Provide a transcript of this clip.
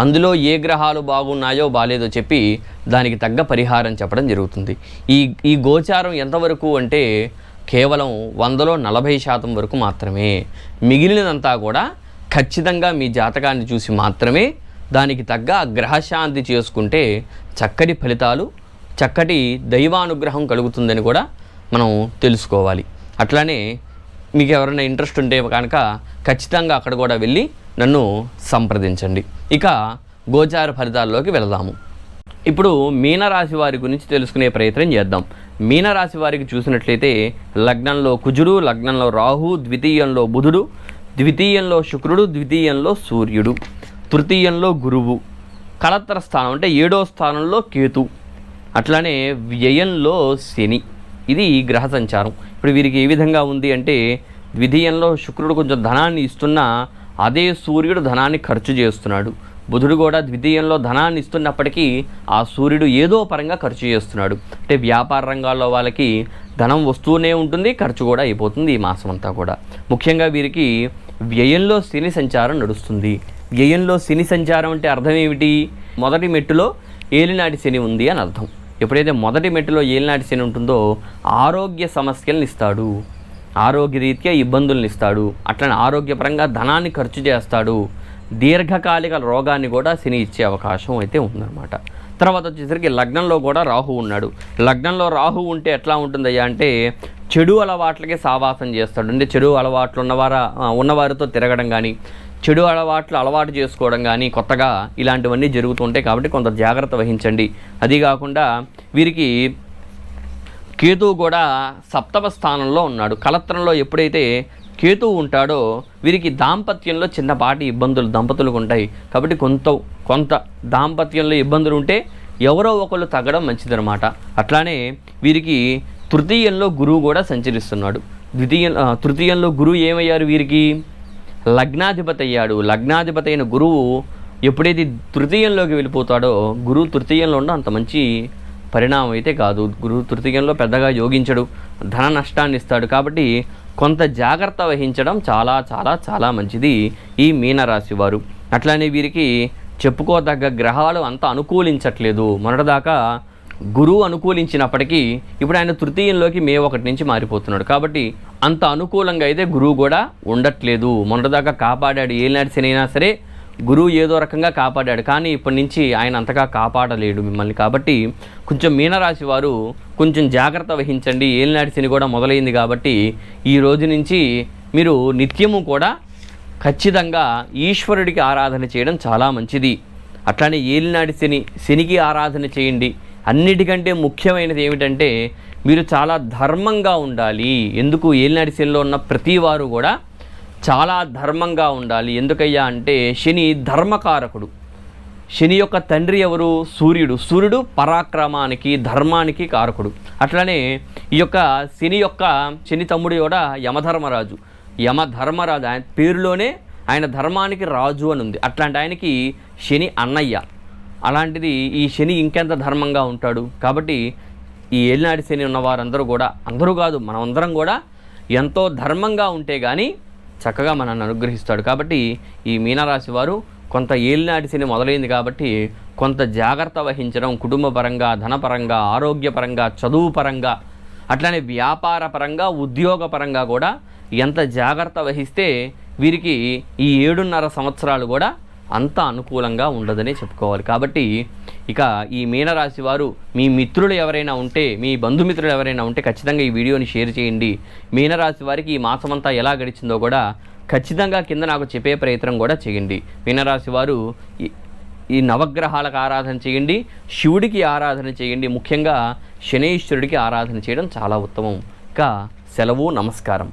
అందులో ఏ గ్రహాలు బాగున్నాయో బాలేదో చెప్పి దానికి తగ్గ పరిహారం చెప్పడం జరుగుతుంది. ఈ ఈ గోచారం ఎంతవరకు అంటే కేవలం వందలో నలభై శాతం వరకు మాత్రమే. మిగిలినదంతా కూడా ఖచ్చితంగా మీ జాతకాన్ని చూసి మాత్రమే దానికి తగ్గ గ్రహశాంతి చేసుకుంటే చక్కటి ఫలితాలు చక్కటి దైవానుగ్రహం కలుగుతుందని కూడా మనం తెలుసుకోవాలి. అట్లానే మీకు ఎవరైనా ఇంట్రెస్ట్ ఉంటే కనుక ఖచ్చితంగా అక్కడ కూడా వెళ్ళి నన్ను సంప్రదించండి. ఇక గోచార ఫలితాల్లోకి వెళదాము. ఇప్పుడు మీనరాశి వారి గురించి తెలుసుకునే ప్రయత్నం చేద్దాం. మీనరాశి వారికి చూసినట్లయితే లగ్నంలో కుజుడు లగ్నంలో రాహు ద్వితీయంలో బుధుడు ద్వితీయంలో శుక్రుడు ద్వితీయంలో సూర్యుడు తృతీయంలో గురువు కలత్తర స్థానం అంటే ఏడో స్థానంలో కేతు అట్లానే వ్యయంలో శని. ఇది గ్రహ సంచారం. ఇప్పుడు వీరికి ఏ విధంగా ఉంది అంటే ద్వితీయంలో శుక్రుడు కొంచెం ధనాన్ని ఇస్తున్నా అదే సూర్యుడు ధనాన్ని ఖర్చు చేస్తున్నాడు. బుధుడు కూడా ద్వితీయంలో ధనాన్ని ఇస్తున్నప్పటికీ ఆ సూర్యుడు ఏదో పరంగా ఖర్చు చేస్తున్నాడు. అంటే వ్యాపార రంగాల్లో వాళ్ళకి ధనం వస్తూనే ఉంటుంది ఖర్చు కూడా అయిపోతుంది ఈ మాసం అంతా కూడా. ముఖ్యంగా వీరికి వ్యయంలో శని సంచారం నడుస్తుంది. వ్యయంలో శని సంచారం అంటే అర్థం ఏమిటి? మొదటి మెట్టులో ఏలినాటి శని ఉంది అని అర్థం. ఎప్పుడైతే మొదటి మెట్టులో ఏలినాటి శని ఉంటుందో ఆరోగ్య సమస్యలను ఇస్తాడు. ఆరోగ్యరీత్యా ఇబ్బందులను ఇస్తాడు అట్లనే ఆరోగ్యపరంగా ధనాన్ని ఖర్చు చేస్తాడు. దీర్ఘకాలిక రోగాన్ని కూడా శని ఇచ్చే అవకాశం అయితే ఉందన్నమాట. తర్వాత వచ్చేసరికి లగ్నంలో కూడా రాహు ఉన్నాడు. లగ్నంలో రాహు ఉంటే ఎట్లా ఉంటుందయ్యా అంటే చెడు అలవాట్లకి సావాసం చేస్తాడు. అంటే చెడు అలవాట్లు ఉన్నవారా ఉన్నవారితో తిరగడం కానీ చెడు అలవాట్లు అలవాటు చేసుకోవడం కానీ కొత్తగా ఇలాంటివన్నీ జరుగుతుంటాయి కాబట్టి కొంత జాగ్రత్త వహించండి. అది కాకుండా వీరికి కేతువు కూడా సప్తమ స్థానంలో ఉన్నాడు. కలత్రంలో ఎప్పుడైతే కేతువు ఉంటాడో వీరికి దాంపత్యంలో చిన్నపాటి ఇబ్బందులు దంపతులకు ఉంటాయి. కాబట్టి కొంత కొంత దాంపత్యంలో ఇబ్బందులు ఉంటే ఎవరో ఒకళ్ళు తగ్గడం మంచిదనమాట అట్లానే వీరికి తృతీయంలో గురువు కూడా సంచరిస్తున్నాడు. ద్వితీయ తృతీయంలో గురువు ఏమయ్యారు వీరికి? లగ్నాధిపతి అయ్యాడు. లగ్నాధిపతి అయిన గురువు ఎప్పుడైతే తృతీయంలోకి వెళ్ళిపోతాడో గురువు తృతీయంలో ఉన్న అంత మంచి పరిణామం అయితే కాదు. గురు తృతీయంలో పెద్దగా యోగించడు. ధన నష్టాన్ని ఇస్తాడు కాబట్టి కొంత జాగ్రత్త వహించడం చాలా చాలా చాలా మంచిది ఈ మీనరాశి వారు. అట్లానే వీరికి చెప్పుకోదగ్గ గ్రహాలు అంత అనుకూలించట్లేదు. మొన్నటిదాకా గురువు అనుకూలించినప్పటికీ ఇప్పుడు ఆయన తృతీయంలోకి మే ఒకటి నుంచి మారిపోతున్నాడు. కాబట్టి అంత అనుకూలంగా అయితే గురువు కూడా ఉండట్లేదు. మొన్నటిదాకా కాపాడాడు. ఏనాడు శని సరే గురువు ఏదో రకంగా కాపాడాడు. కానీ ఇప్పటి నుంచి ఆయన అంతగా కాపాడలేడు మిమ్మల్ని. కాబట్టి కొంచెం మీనరాశి వారు కొంచెం జాగ్రత్త వహించండి. ఏలినాటి శని కూడా మొదలైంది కాబట్టి ఈ రోజు నుంచి మీరు నిత్యము కూడా ఖచ్చితంగా ఈశ్వరుడికి ఆరాధన చేయడం చాలా మంచిది. అట్లానే ఏలినాటి శని శనికి ఆరాధన చేయండి. అన్నిటికంటే ముఖ్యమైనది ఏమిటంటే మీరు చాలా ధర్మంగా ఉండాలి. ఎందుకు? ఏలినాటి శనిలో ఉన్న ప్రతి వారు కూడా చాలా ధర్మంగా ఉండాలి. ఎందుకయ్యా అంటే శని ధర్మకారకుడు. శని యొక్క తండ్రి ఎవరు? సూర్యుడు. సూర్యుడు పరాక్రమానికి ధర్మానికి కారకుడు. అట్లనే ఈ యొక్క శని యొక్క శని తమ్ముడు కూడా యమధర్మరాజు. యమధర్మరాజు. ఆయన పేరులోనే ఆయన ధర్మానికి రాజు అని ఉంది. అట్లాంటి ఆయనకి శని అన్నయ్య. అలాంటిది ఈ శని ఇంకెంత ధర్మంగా ఉంటాడు? కాబట్టి ఈ ఏలినాటి శని ఉన్న వారందరూ కూడా అందరూ కాదు మనమందరం కూడా ఎంతో ధర్మంగా ఉంటే కానీ చక్కగా మనల్ని అనుగ్రహిస్తాడు. కాబట్టి ఈ మీనరాశి వారు కొంత ఏలినాటి శని మొదలైంది కాబట్టి కొంత జాగ్రత్త వహించడం కుటుంబపరంగా ధనపరంగా ఆరోగ్యపరంగా చదువు పరంగా వ్యాపారపరంగా వ్యాపార పరంగా కూడా ఎంత జాగ్రత్త వహిస్తే వీరికి ఈ ఏడున్నర సంవత్సరాలు కూడా అంత అనుకూలంగా ఉండదనే చెప్పుకోవాలి. కాబట్టి ఇక ఈ మీనరాశి వారు మీ మిత్రులు ఎవరైనా ఉంటే మీ బంధుమిత్రులు ఎవరైనా ఉంటే ఖచ్చితంగా ఈ వీడియోని షేర్ చేయండి. మీనరాశి వారికి ఈ మాసమంతా ఎలా గడిచిందో కూడా ఖచ్చితంగా కింద నాకు చెప్పే ప్రయత్నం కూడా చేయండి. మీనరాశి వారు ఈ- ఈ నవగ్రహాలకు ఆరాధన చేయండి శివుడికి ఆరాధన చేయండి. ముఖ్యంగా శనీశ్వరుడికి ఆరాధన చేయడం చాలా ఉత్తమం. ఇక సెలవు నమస్కారం.